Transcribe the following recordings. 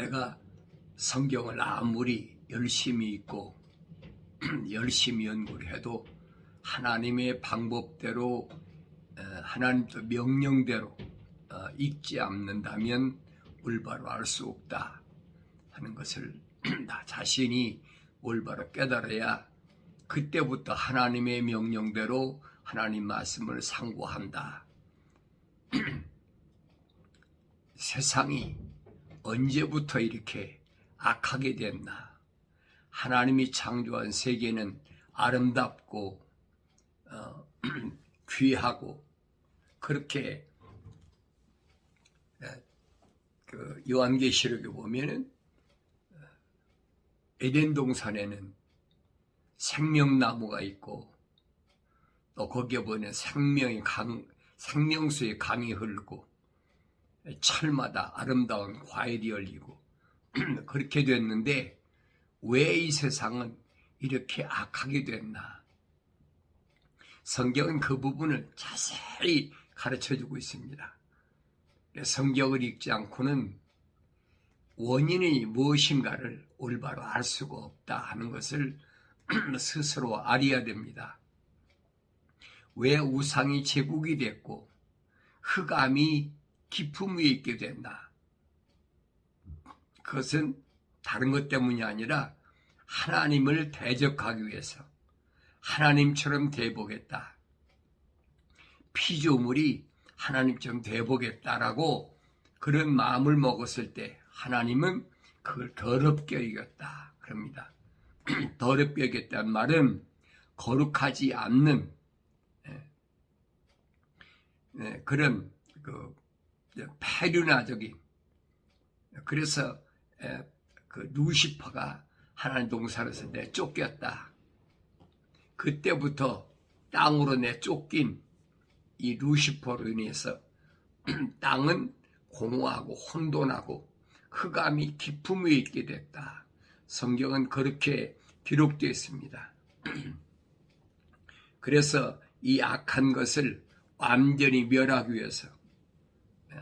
내가 성경을 아무리 열심히 읽고 열심히 연구를 해도 하나님의 방법대로 어, 하나님 명령대로 어, 읽지 않는다면 올바로 알 수 없다 하는 것을 나 자신이 올바로 깨달아야 그때부터 하나님의 명령대로 하나님 말씀을 상고한다. 세상이 언제부터 이렇게 악하게 됐나? 하나님이 창조한 세계는 아름답고 어, 귀하고 그렇게 그 요한계시록에 보면은 에덴 동산에는 생명나무가 있고 또 거기에 보면 생명의 강 생명수의 강이 흐르고 철마다 아름다운 과일이 열리고 그렇게 됐는데 왜 이 세상은 이렇게 악하게 됐나? 성경은 그 부분을 자세히 가르쳐 주고 있습니다. 성경을 읽지 않고는 원인이 무엇인가를 올바로 알 수가 없다 하는 것을 스스로 알아야 됩니다. 왜 우상이 제국이 됐고 흑암이 기품 위에 있게 된다. 그것은 다른 것 때문이 아니라 하나님을 대적하기 위해서 하나님처럼 대보겠다. 피조물이 하나님처럼 대보겠다라고 그런 마음을 먹었을 때 하나님은 그걸 더럽게 여겼다. 그럽니다. 더럽게 여겼다는 말은 거룩하지 않는 예, 예, 그런 그 폐륜화적인 그래서 예, 그 루시퍼가 하나님 동산에서 내 쫓겼다. 그때부터 땅으로 내 쫓긴 이 루시퍼로 인해서 땅은 공허하고 혼돈하고 흑암이 깊음 위에 있게 됐다. 성경은 그렇게 기록되어 있습니다. 그래서 이 악한 것을 완전히 멸하기 위해서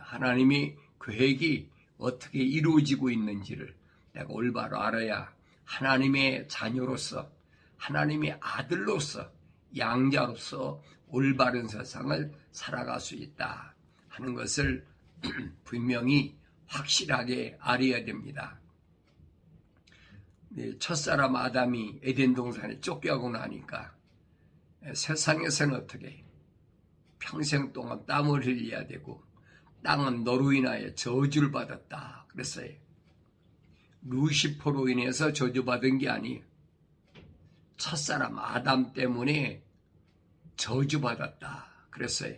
하나님이 계획이 어떻게 이루어지고 있는지를 내가 올바로 알아야 하나님의 자녀로서 하나님의 아들로서 양자로서 올바른 세상을 살아갈 수 있다 하는 것을 분명히 확실하게 알아야 됩니다. 네, 첫사람 아담이 에덴 동산에 쫓겨가고 나니까 세상에서는 어떻게 평생 동안 땀을 흘려야 되고 땅은 너로 인하여 저주를 받았다 그랬어요. 루시퍼로 인해서 저주받은 게 아니에요. 첫사람 아담 때문에 저주받았다 그랬어요.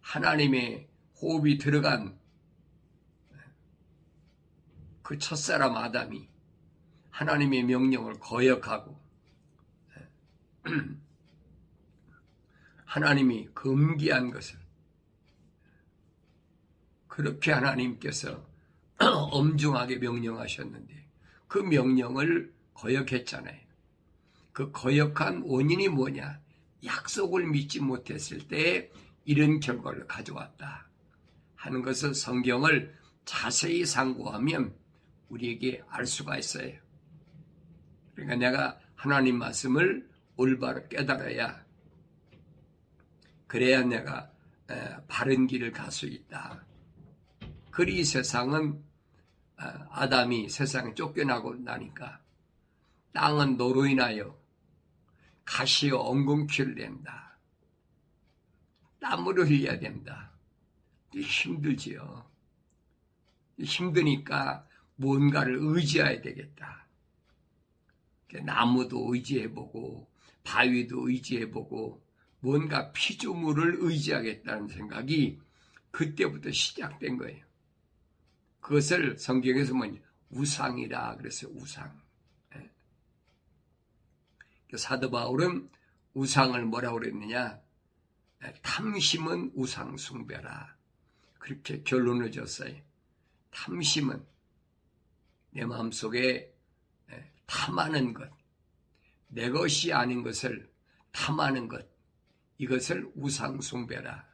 하나님의 호흡이 들어간 그 첫사람 아담이 하나님의 명령을 거역하고 하나님이 금기한 것을 그렇게 하나님께서 엄중하게 명령하셨는데 그 명령을 거역했잖아요. 그 거역한 원인이 뭐냐? 약속을 믿지 못했을 때 이런 결과를 가져왔다. 하는 것을 성경을 자세히 상고하면 우리에게 알 수가 있어요. 그러니까 내가 하나님 말씀을 올바로 깨달아야 그래야 내가 바른 길을 갈 수 있다. 그리 세상은 아, 아담이 세상에 쫓겨나고 나니까 땅은 노로 인하여 가시어 엉겅퀴를 낸다. 땀으로 흘려야 된다. 힘들지요. 힘드니까 뭔가를 의지해야 되겠다. 나무도 의지해보고 바위도 의지해보고 뭔가 피조물을 의지하겠다는 생각이 그때부터 시작된 거예요. 그것을 성경에서 뭐냐 우상이라 그랬어요. 우상. 예. 사도 바울은 우상을 뭐라고 그랬느냐? 예, 탐심은 우상 숭배라. 그렇게 결론을 줬어요. 탐심은 내 마음속에 예, 탐하는 것, 내 것이 아닌 것을 탐하는 것, 이것을 우상 숭배라.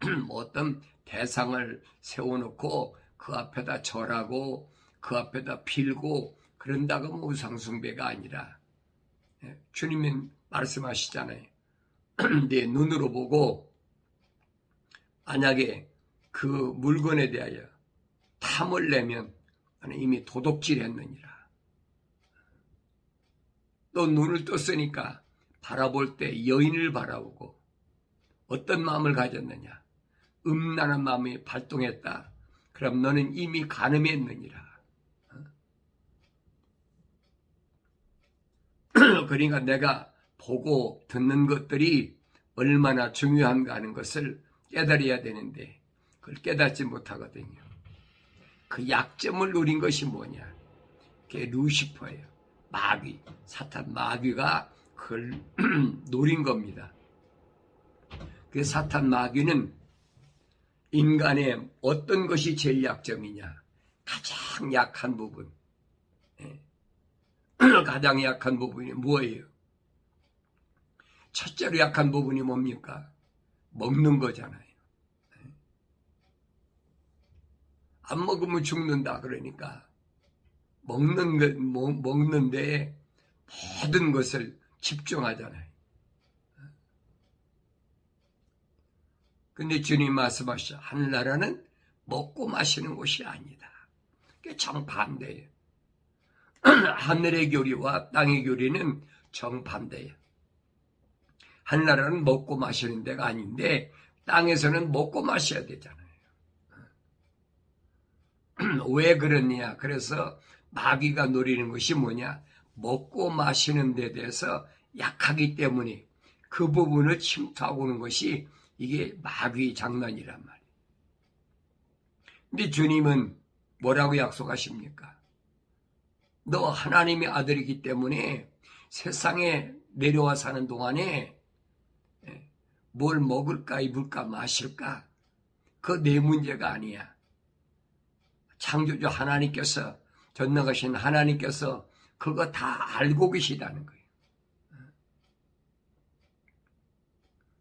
어떤 대상을 세워놓고 그 앞에다 절하고 그 앞에다 빌고 그런다고 뭐 우상숭배가 아니라 예, 주님은 말씀하시잖아요. 내 눈으로 보고 만약에 그 물건에 대하여 탐을 내면 나는 이미 도둑질했느니라. 또 눈을 떴으니까 바라볼 때 여인을 바라보고 어떤 마음을 가졌느냐? 음란한 마음이 발동했다. 그럼 너는 이미 가늠했느니라. 그러니까 내가 보고 듣는 것들이 얼마나 중요한가 하는 것을 깨달아야 되는데 그걸 깨닫지 못하거든요. 그 약점을 누린 것이 뭐냐? 그게 루시퍼예요. 마귀, 사탄 마귀가 그걸 노린 겁니다. 그 사탄 마귀는 인간의 어떤 것이 제일 약점이냐? 가장 약한 부분. 예. 가장 약한 부분이 뭐예요? 첫째로 약한 부분이 뭡니까? 먹는 거잖아요. 예. 안 먹으면 죽는다 그러니까 먹는 먹는데 모든 것을 집중하잖아요. 근데 주님 말씀하시죠. 하늘나라는 먹고 마시는 곳이 아니다. 그게 정반대예요. 하늘의 교리와 땅의 교리는 정반대예요. 하늘나라는 먹고 마시는 데가 아닌데 땅에서는 먹고 마셔야 되잖아요. 왜 그러냐? 그래서 마귀가 노리는 것이 뭐냐? 먹고 마시는 데 대해서 약하기 때문에 그 부분을 침투하고 오는 것이 이게 마귀 장난이란 말이에요. 근데 주님은 뭐라고 약속하십니까? 너 하나님의 아들이기 때문에 세상에 내려와 사는 동안에 예, 뭘 먹을까, 입을까, 마실까? 그 내 문제가 아니야. 창조주 하나님께서, 전능하신 하나님께서 그거 다 알고 계시다는 거예요.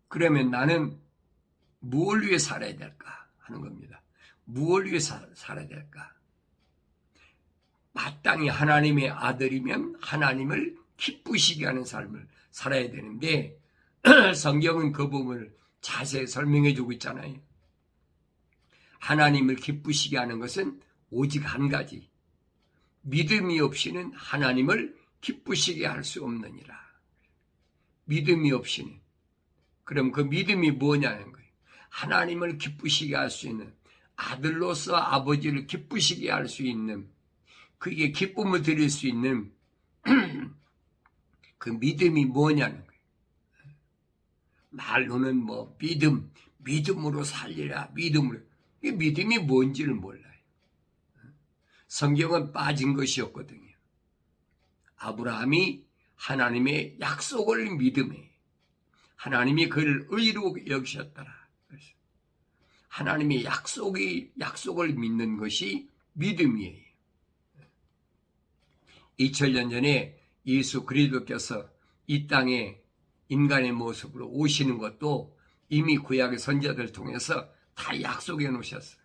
그러면 나는 무엇을 위해 살아야 될까 하는 겁니다. 무엇을 위해 사, 살아야 될까? 마땅히 하나님의 아들이면 하나님을 기쁘시게 하는 삶을 살아야 되는데 성경은 그 부분을 자세히 설명해 주고 있잖아요. 하나님을 기쁘시게 하는 것은 오직 한 가지. 믿음이 없이는 하나님을 기쁘시게 할 수 없느니라. 믿음이 없이는. 그럼 그 믿음이 뭐냐는. 하나님을 기쁘시게 할 수 있는 아들로서 아버지를 기쁘시게 할 수 있는 그게 기쁨을 드릴 수 있는 그 믿음이 뭐냐는 거예요. 말로는 뭐 믿음, 믿음으로 살리라, 믿음으로. 이 믿음이 뭔지를 몰라요. 성경은 빠진 것이었거든요. 아브라함이 하나님의 약속을 믿음에 하나님이 그를 의로 여기셨더라. 하나님의 약속이 약속을 믿는 것이 믿음이에요. 2000년 전에 예수 그리스도께서 이 땅에 인간의 모습으로 오시는 것도 이미 구약의 선자들 통해서 다 약속해 놓으셨어요.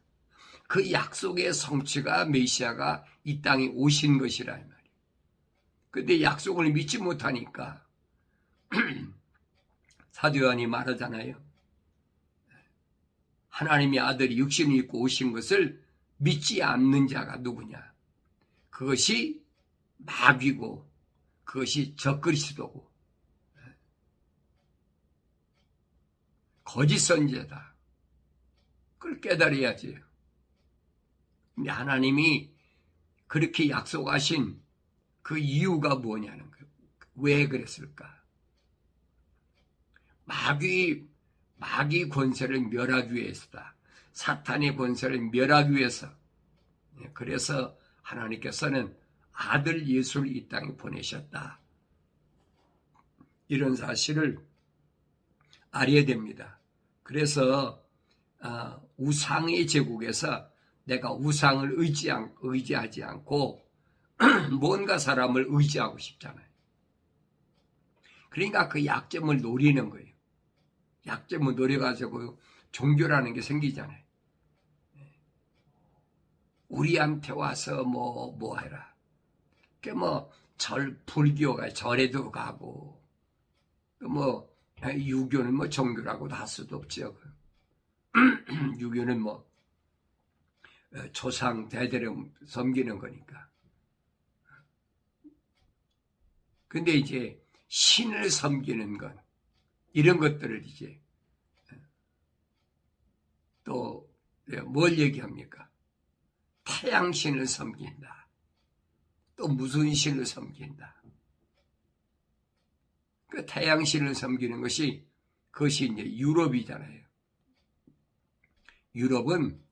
그 약속의 성취가 메시아가 이 땅에 오신 것이라 이 말이에요. 근데 약속을 믿지 못하니까 사도 요한이 말하잖아요. 하나님의 아들이 육신을 입고 오신 것을 믿지 않는 자가 누구냐? 그것이 마귀고 그것이 적그리스도고 거짓 선제다. 그걸 깨달아야지. 근데 하나님이 그렇게 약속하신 그 이유가 뭐냐는 거예요. 왜 그랬을까? 마귀, 마귀 권세를 멸하기 위해서다. 사탄의 권세를 멸하기 위해서. 예, 그래서 하나님께서는 아들 예수를 이 땅에 보내셨다. 이런 사실을 알아야 됩니다. 그래서 아, 우상의 제국에서 내가 우상을 의지 의지하 지 않고 뭔가 사람을 의지하고 싶잖아요. 그러니까 그 약점을 노리는 거예요. 약점을 노려가지고 종교라는 게 생기잖아요. 우리한테 와서 뭐, 뭐 해라. 그 뭐, 절, 불교가 절에도 가고, 그 뭐, 유교는 뭐 종교라고도 할 수도 없죠. 유교는 뭐, 어, 조상 대대로 섬기는 거니까. 근데 이제 신을 섬기는 것, 이런 것들을 이제 또 뭘 얘기합니까? 태양신을 섬긴다. 또 무슨 신을 섬긴다. 그 태양신을 섬기는 것이 그것이 이제 유럽이잖아요. 유럽은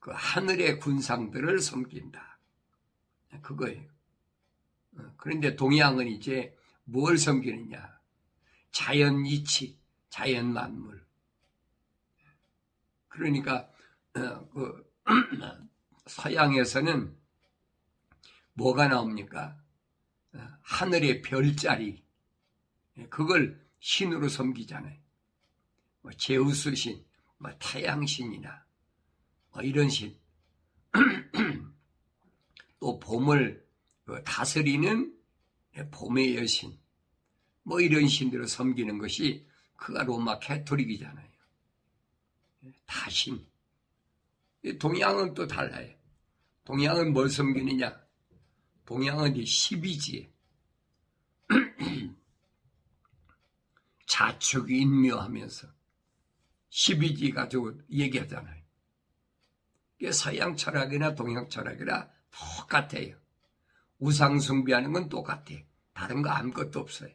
그 하늘의 군상들을 섬긴다. 그거예요. 어, 그런데 동양은 이제 뭘 섬기느냐? 자연 이치, 자연 만물. 그러니까 어, 그 서양에서는 뭐가 나옵니까? 어, 하늘의 별자리. 예, 그걸 신으로 섬기잖아요. 뭐 제우스 신, 뭐 태양 신이나 뭐 이런 신. 또 봄을 그 다스리는 봄의 여신. 뭐 이런 신들을 섬기는 것이 그가 로마 캐토릭이잖아요. 예, 다신. 동양은 또 달라요. 동양은 뭘 섬기느냐? 동양은 이 십이지. 자축인묘하면서 십이지 가지고 얘기하잖아요. 서양 철학이나 동양 철학이나 똑같아요. 우상 숭배하는 건 똑같아요. 다른 거 아무것도 없어요.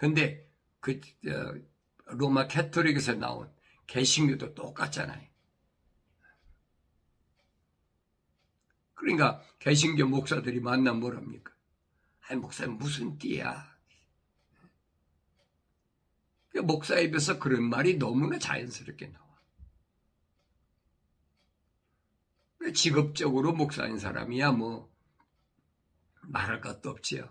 근데 그 로마 캐토릭에서 나온 개신교도 똑같잖아요. 그러니까 개신교 목사들이 만나면 뭐랍니까? 아니 목사님 무슨 띠야? 그 목사 입에서 그런 말이 너무나 자연스럽게 나와. 직업적으로 목사인 사람이야 뭐 말할 것도 없지요.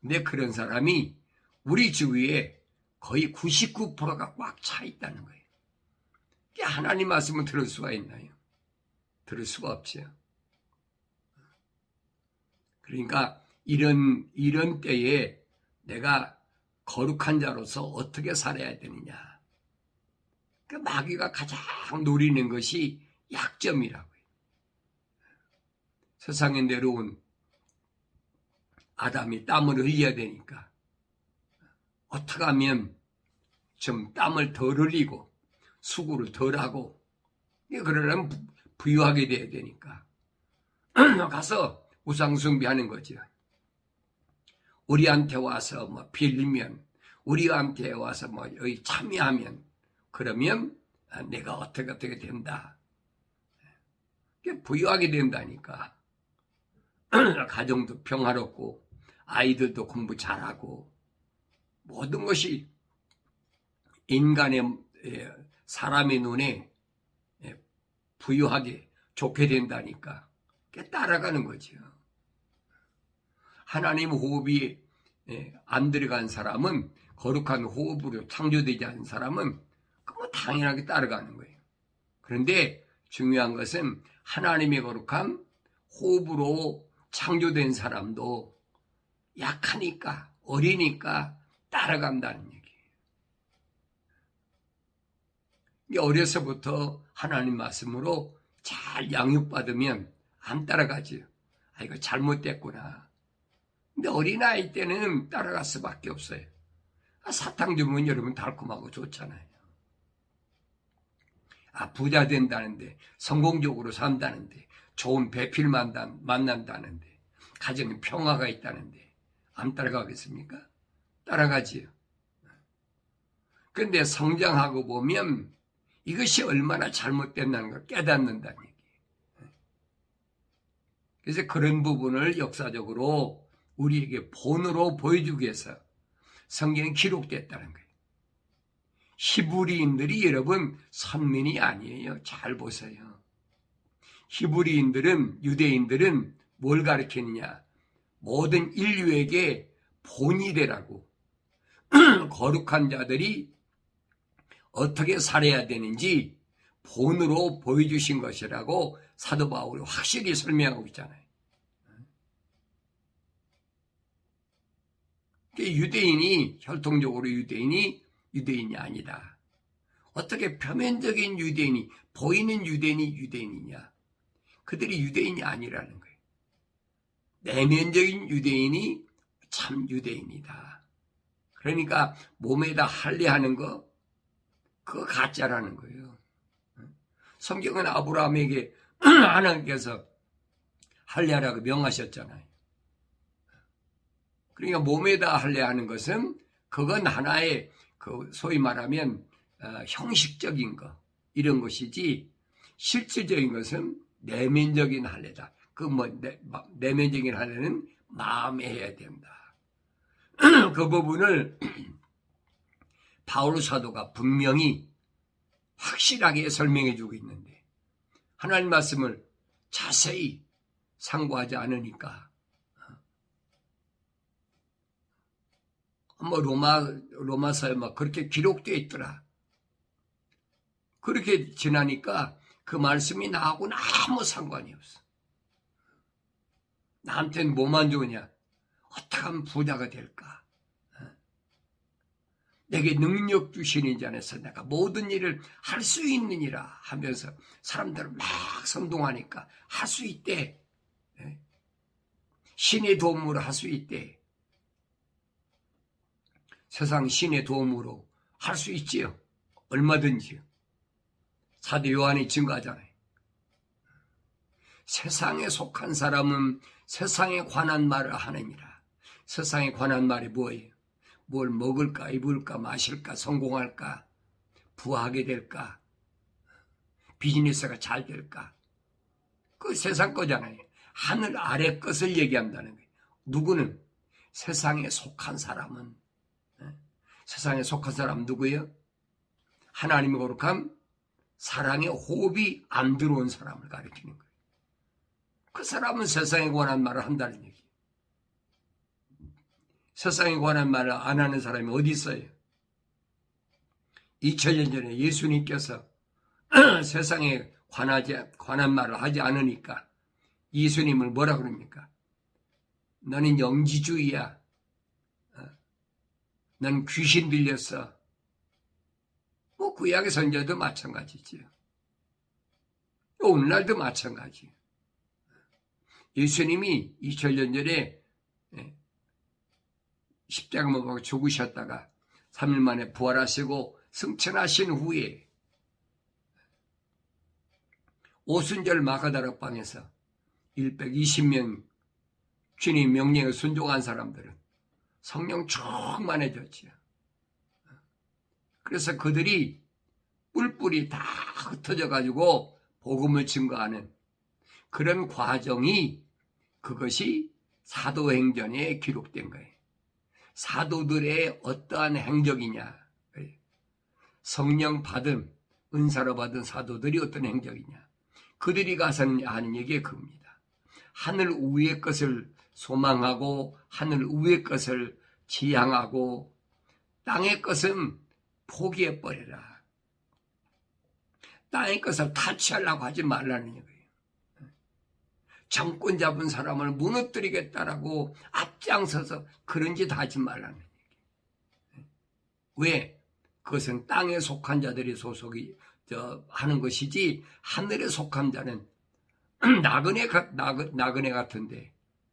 근데 그런 사람이 우리 주위에 거의 99%가 꽉 차 있다는 거예요. 하나님 말씀을 들을 수가 있나요? 들을 수가 없지요. 그러니까 이런 이런 때에 내가 거룩한 자로서 어떻게 살아야 되느냐. 그 마귀가 가장 노리는 것이 약점이라고요. 세상에 내려온 아담이 땀을 흘려야 되니까 어떻게 하면 좀 땀을 덜 흘리고 수고를 덜 하고 그러려면 부유하게 돼야 되니까 가서 우상숭배하는 거죠. 우리한테 와서 뭐 빌면 우리한테 와서 뭐 여기 참여하면 그러면 내가 어떻게 어떻게 된다. 부유하게 된다니까. 가정도 평화롭고 아이들도 공부 잘하고 모든 것이 인간의 사람의 눈에 부유하게 좋게 된다니까 따라가는 거죠. 하나님 호흡이 안 들어간 사람은 거룩한 호흡으로 창조되지 않은 사람은 그뭐 당연하게 따라가는 거예요. 그런데 중요한 것은 하나님의 거룩한 호흡으로 창조된 사람도 약하니까 어리니까 따라간다는 얘기예요. 어려서부터 하나님 말씀으로 잘 양육받으면 안 따라가지요. 아 이거 잘못됐구나. 근데 어린아이 때는 따라갈 수밖에 없어요. 아, 사탕 주면 여러분 달콤하고 좋잖아요. 아, 부자 된다는데, 성공적으로 산다는데, 좋은 배필 만난, 만난다는데, 가정에 평화가 있다는데, 안 따라가겠습니까? 따라가지요. 근데 성장하고 보면 이것이 얼마나 잘못됐다는 걸 깨닫는다는 얘기예요. 그래서 그런 부분을 역사적으로 우리에게 본으로 보여주기 위해서 성경에 기록됐다는 거예요. 히브리인들이 여러분 선민이 아니에요. 잘 보세요. 히브리인들은 유대인들은 뭘 가르치느냐? 모든 인류에게 본이 되라고 거룩한 자들이 어떻게 살아야 되는지 본으로 보여주신 것이라고 사도 바울이 확실히 설명하고 있잖아요. 유대인이 혈통적으로 유대인이 유대인이 아니다. 어떻게 표면적인 유대인이 보이는 유대인이 유대인이냐? 그들이 유대인이 아니라는 거예요. 내면적인 유대인이 참 유대인이다. 그러니까 몸에다 할례하는 거 그거 가짜라는 거예요. 성경은 아브라함에게 하나님께서 할례하라고 명하셨잖아요. 그러니까 몸에다 할례하는 것은 그건 하나의 그 소위 말하면 어, 형식적인 거 이런 것이지 실질적인 것은 내면적인 할례다. 그 뭐 내면적인 할례는 마음에 해야 된다. 그 부분을 바울 사도가 분명히 확실하게 설명해 주고 있는데 하나님 말씀을 자세히 상고하지 않으니까 뭐 로마 로마서에 막 그렇게 기록되어 있더라. 그렇게 지나니까 그 말씀이 나하고는 아무 상관이 없어. 나한테는 뭐만 좋으냐? 어떻게 하면 부자가 될까? 어? 내게 능력 주시는 자 안에서 내가 모든 일을 할 수 있느니라 하면서 사람들을 막 선동하니까 할 수 있대. 예? 신의 도움으로 할 수 있대. 세상 신의 도움으로 할 수 있지요. 얼마든지요. 사도 요한이 증거하잖아요. 세상에 속한 사람은 세상에 관한 말을 하느니라. 세상에 관한 말이 뭐예요? 뭘 먹을까, 입을까, 마실까, 성공할까, 부하게 될까, 비즈니스가 잘 될까. 그 세상 거잖아요. 하늘 아래 것을 얘기한다는 거예요. 누구는 세상에 속한 사람은 세상에 속한 사람 누구예요? 하나님의 거룩함, 사랑의 호흡이 안 들어온 사람을 가리키는 거예요. 그 사람은 세상에 관한 말을 한다는 얘기. 세상에 관한 말을 안 하는 사람이 어디 있어요? 2000년 전에 예수님께서 세상에 관하지, 관한 말을 하지 않으니까 예수님을 뭐라 그럽니까? 너는 영지주의야. 난 귀신 들렸어. 뭐 구약의 선자도 마찬가지지요. 오늘날도 마찬가지. 예수님이 2000년 전에 예, 십자가 못 박고 죽으셨다가 3일 만에 부활하시고 승천하신 후에 오순절 마가다락방에서 120명 주님 명령에 순종한 사람들은 성령 충만해졌지요. 그래서 그들이 뿔뿔이 다 흩어져 가지고 복음을 증거하는 그런 과정이 그것이 사도행전에 기록된 거예요. 사도들의 어떠한 행적이냐? 성령 받은 은사로 받은 사도들이 어떤 행적이냐? 그들이 가서 하는 얘기가 그겁니다. 하늘 위의 것을 소망하고 하늘 위의 것을 지향하고 땅의 것은 포기해 버려라. 땅의 것을 타치하려고 하지 말라는 얘기예요. 정권 잡은 사람을 무너뜨리겠다라고 앞장서서 그런 짓 하지 말라는 얘기예요. 왜? 그것은 땅에 속한 자들이 소속이 저 하는 것이지 하늘에 속한 자는 나그네 나그네 같은데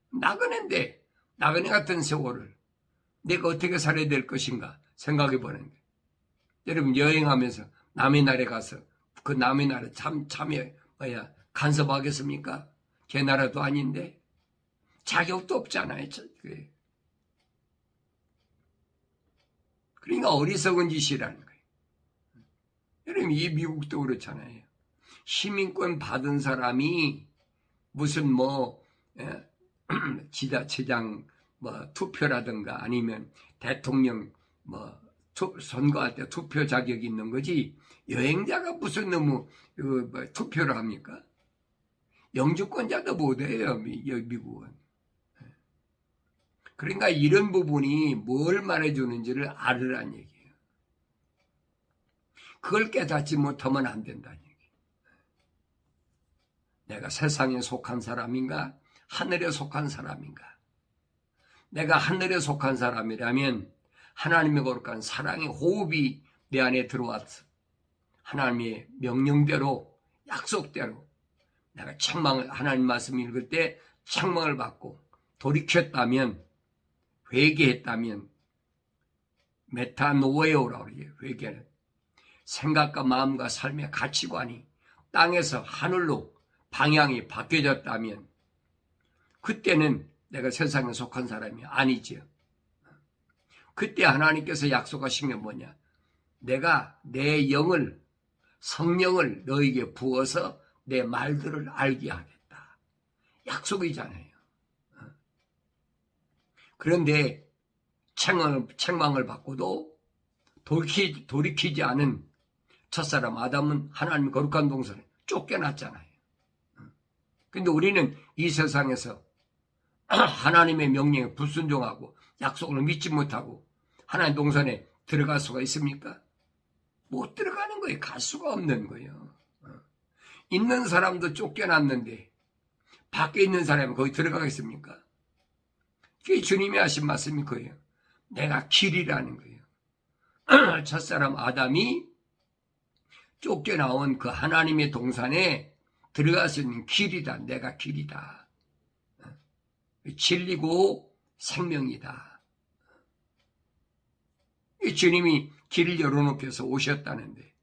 나그네인데 나그네 같은 세월을 내가 어떻게 살아야 될 것인가 생각해 보는 거예요. 여러분 여행하면서 남의 나라에 가서 그 남의 나라 참 참여 뭐야 간섭하겠습니까? 제 나라도 아닌데 자격도 없잖아요. 그러니까 어리석은 짓이라는 거예요. 여러분 이 미국도 그렇잖아요. 시민권 받은 사람이 무슨 뭐 예? 지자체장 뭐 투표라든가 아니면 대통령 뭐 투, 선거할 때 투표 자격이 있는 거지 여행자가 무슨 너무 그, 뭐, 투표를 합니까? 영주권자도 못해요 미, 미국은. 그러니까 이런 부분이 뭘 말해주는지를 알으란 얘기예요. 그걸 깨닫지 못하면 안 된다는 얘기. 내가 세상에 속한 사람인가? 하늘에 속한 사람인가? 내가 하늘에 속한 사람이라면 하나님의 거룩한 사랑의 호흡이 내 안에 들어와서 하나님의 명령대로 약속대로 내가 책망을 하나님 말씀 읽을 때 책망을 받고 돌이켰다면 회개했다면 메타노에오라고 그래요. 회개는 생각과 마음과 삶의 가치관이 땅에서 하늘로 방향이 바뀌어졌다면 그때는 내가 세상에 속한 사람이 아니지요. 그때 하나님께서 약속하신 게 뭐냐? 내가 내 영을 성령을 너에게 부어서 내 말들을 알게 하겠다. 약속이잖아요. 그런데 책망을, 책망을 받고도 돌이키, 돌이키지 않은 첫사람 아담은 하나님 거룩한 동선에 쫓겨났잖아요. 근데 우리는 이 세상에서 하나님의 명령에 불순종하고 약속을 믿지 못하고 하나님 동산에 들어갈 수가 있습니까? 못 들어가는 거예요. 갈 수가 없는 거예요. 있는 사람도 쫓겨났는데 밖에 있는 사람은 거기 들어가겠습니까? 그게 주님이 하신 말씀이 거예요. 내가 길이라는 거예요. 첫사람 아담이 쫓겨나온 그 하나님의 동산에 들어갈 수 있는 길이다. 내가 길이다. 진리고 생명이다. 주님이 길을 열어놓고서 오셨다는데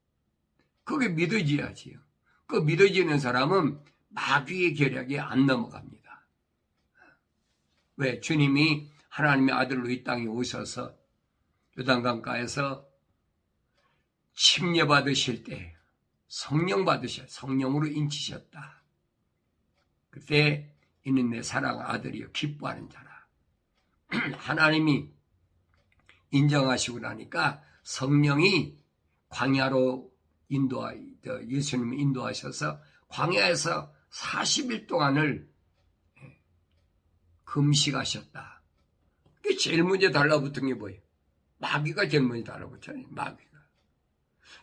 그게 믿어져야지요. 그 믿어지는 사람은 마귀의 계략에 안 넘어갑니다. 왜? 주님이 하나님의 아들로 이 땅에 오셔서 요단강가에서 침례 받으실 때 성령 받으셔 성령으로 인치셨다. 그때 이는 내 사랑 아들이요 기뻐하는 자라. 하나님이 인정하시고 나니까 성령이 광야로 인도하 예수님을 인도하셔서 광야에서 40일 동안을 예, 금식하셨다. 그게 제일 먼저 달라붙은 게 뭐예요? 마귀가 제일 먼저 달라붙잖아요. 마귀가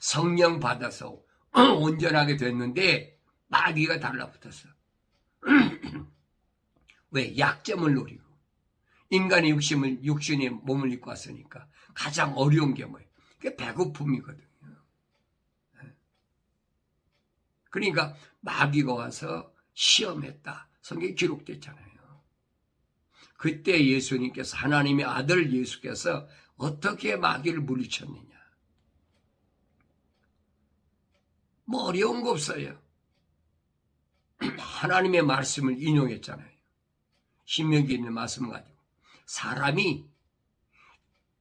성령 받아서 온전하게 됐는데 마귀가 달라붙었어. 왜? 약점을 노리고. 인간의 육심을, 육신의 몸을 입고 왔으니까 가장 어려운 게 뭐예요? 그게 배고픔이거든요. 그러니까 마귀가 와서 시험했다. 성경에 기록됐잖아요. 그때 예수님께서 하나님의 아들 예수께서 어떻게 마귀를 물리쳤느냐. 뭐 어려운 거 없어요. 하나님의 말씀을 인용했잖아요. 신명기 있는 말씀을 가지고 사람이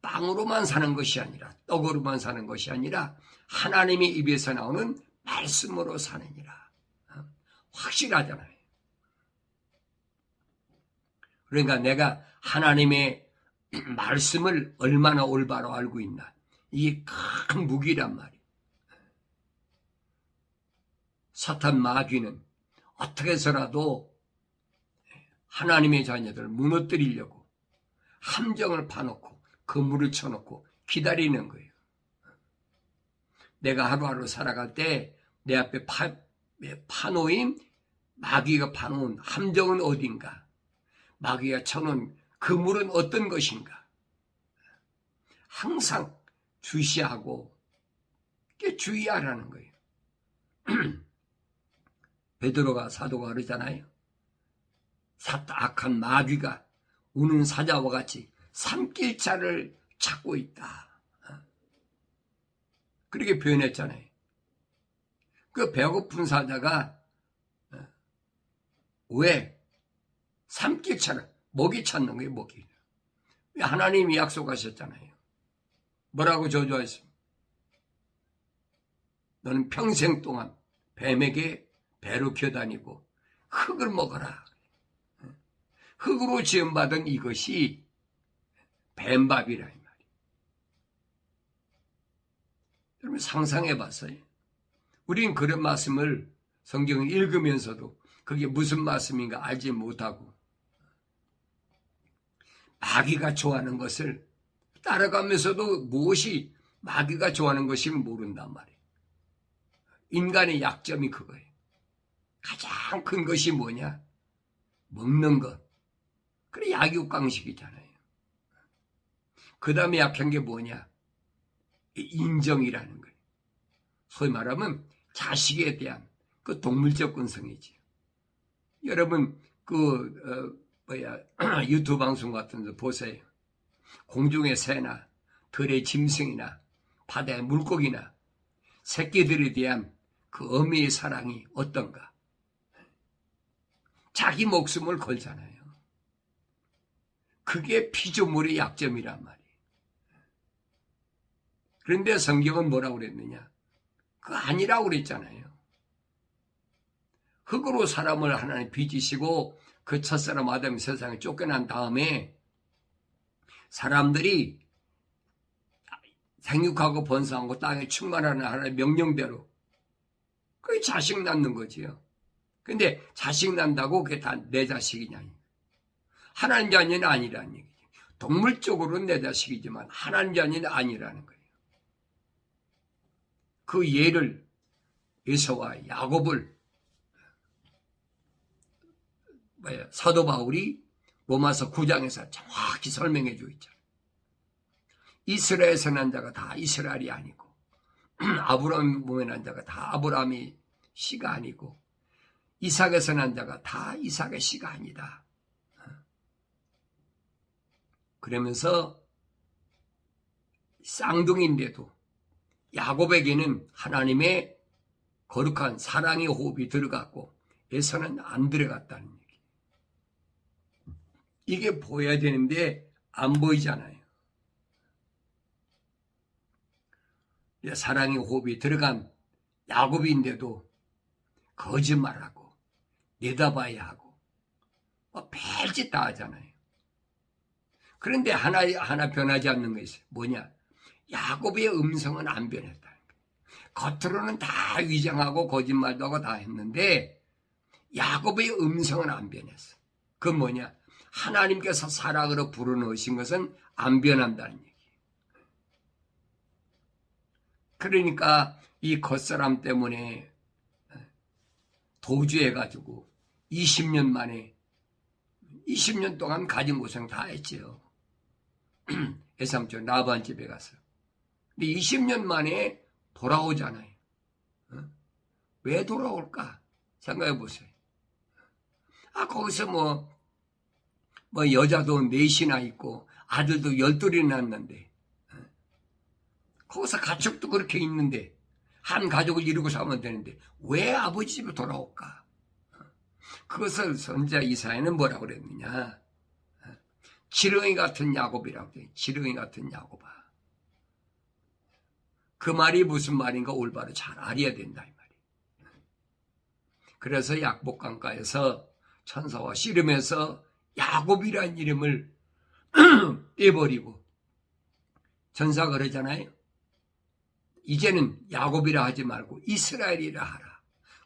빵으로만 사는 것이 아니라 떡으로만 사는 것이 아니라 하나님의 입에서 나오는 말씀으로 사느니라. 어? 확실하잖아요. 그러니까 내가 하나님의 말씀을 얼마나 올바로 알고 있나. 이게 큰 무기란 말이에요. 사탄 마귀는 어떻게 해서라도 하나님의 자녀들을 무너뜨리려고 함정을 파놓고 그물을 쳐놓고 기다리는 거예요. 내가 하루하루 살아갈 때 내 앞에 파, 파놓인 마귀가 파놓은 함정은 어딘가? 마귀가 쳐놓은 그물은 어떤 것인가? 항상 주시하고 주의하라는 거예요. 베드로가 사도가 그러잖아요. 악한 마귀가 우는 사자와 같이 삼킬 자를 찾고 있다. 그렇게 표현했잖아요. 그 배고픈 사자가 어, 왜 삼킬 차를 먹이 찾는 거예요, 먹이. 하나님이 약속하셨잖아요. 뭐라고 저주하셨습니까? 너는 평생 동안 뱀에게 배로 겨다니고 흙을 먹어라. 흙으로 지음받은 이것이 뱀밥이라 이 말이에요. 여러분 상상해 봤어요. 우린 그런 말씀을 성경을 읽으면서도 그게 무슨 말씀인가 알지 못하고 마귀가 좋아하는 것을 따라가면서도 무엇이 마귀가 좋아하는 것이 모른단 말이에요. 인간의 약점이 그거예요. 가장 큰 것이 뭐냐? 먹는 것. 그래 약육강식이잖아요. 그 다음에 약한 게 뭐냐? 인정이라는 거예요. 소위 말하면 자식에 대한 그 동물적 근성이지. 여러분 그 어, 뭐야 유튜브 방송 같은 거 보세요. 공중의 새나 들의 짐승이나 바다의 물고기나 새끼들에 대한 그 어미의 사랑이 어떤가? 자기 목숨을 걸잖아요. 그게 피조물의 약점이란 말이에요. 그런데 성경은 뭐라고 그랬느냐? 그거 아니라고 그랬잖아요. 흙으로 사람을 하나님 빚으시고 그 첫사람 아담이 세상에 쫓겨난 다음에 사람들이 생육하고 번성하고 땅에 충만하는 하나의 명령대로 그게 자식 낳는 거지요. 근데 자식 난다고 그게 다 내 자식이냐. 하나님 자녀는 아니라는 얘기죠. 동물적으로는 내 자식이지만 하나님 자녀는 아니라는 거예요. 그 예를 에서와 야곱을 사도 바울이 로마서 9장에서 정확히 설명해 주 있잖아요. 이스라엘에서 난 자가 다 이스라엘이 아니고 아브라함 몸에 난 자가 다 아브라함이 씨가 아니고 이삭에서 난 자가 다 이삭의 씨가 아니다. 그러면서 쌍둥이인데도 야곱에게는 하나님의 거룩한 사랑의 호흡이 들어갔고 에서는 안 들어갔다는 얘기. 이게 보여야 되는데 안 보이잖아요. 사랑의 호흡이 들어간 야곱인데도 거짓말하고 내다봐야 하고 뭐 별짓 다 하잖아요. 그런데 하나 하나 변하지 않는 것이 뭐냐? 야곱의 음성은 안 변했다는 거예요. 겉으로는 다 위장하고 거짓말도 하고 다 했는데 야곱의 음성은 안 변했어. 그 뭐냐? 하나님께서 사랑으로 불어넣으신 것은 안 변한다는 얘기. 그러니까 이 겉사람 때문에 도주해가지고 20년 만에 20년 동안 가진 고생 다 했지요. 애삼촌 나반 집에 가서. 근데 20년 만에 돌아오잖아요. 어? 왜 돌아올까? 생각해 보세요. 아, 거기서 뭐, 뭐 여자도 넷이나 있고 아들도 열둘이 낳았는데 어? 거기서 가족도 그렇게 있는데 한 가족을 이루고 살면 되는데 왜 아버지 집에 돌아올까? 그것을 선자 이사에는 뭐라고 그랬느냐? 지렁이 같은 야곱이라고 돼. 지렁이 같은 야곱아. 그 말이 무슨 말인가 올바로 잘 알아야 된다 이 말이. 그래서 약복강가에서 천사와 씨름해서 야곱이라는 이름을 떼버리고 전사가 그러잖아요. 이제는 야곱이라 하지 말고 이스라엘이라 하라.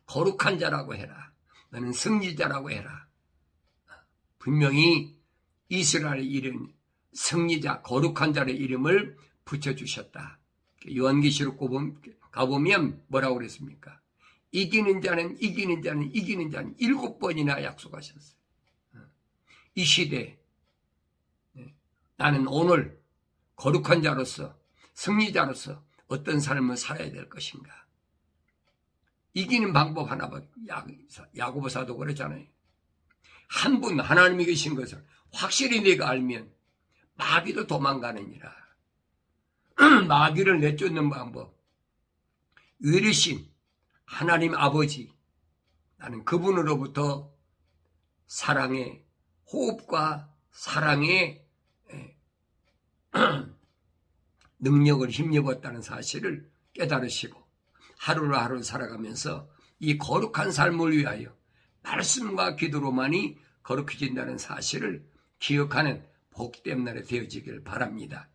거룩한 자라고 해라. 너는 승리자라고 해라. 분명히 이스라엘의 이름, 승리자, 거룩한 자의 이름을 붙여주셨다. 요한계시록 가보면 뭐라고 그랬습니까? 이기는 자는, 이기는 자는, 이기는 자는 일곱 번이나 약속하셨어요. 이 시대, 네. 나는 오늘 거룩한 자로서, 승리자로서 어떤 삶을 살아야 될 것인가. 이기는 방법 하나밖에 야고보 사도 그러잖아요. 한 분 하나님이 계신 것을 확실히 내가 알면 마귀도 도망가느니라. 마귀를 내쫓는 방법. 의리신 하나님 아버지 나는 그분으로부터 사랑의 호흡과 사랑의 능력을 힘입었다는 사실을 깨달으시고 하루하루 살아가면서 이 거룩한 삶을 위하여 말씀과 기도로만이 거룩해진다는 사실을 기억하는 복된 날이 되어지길 바랍니다.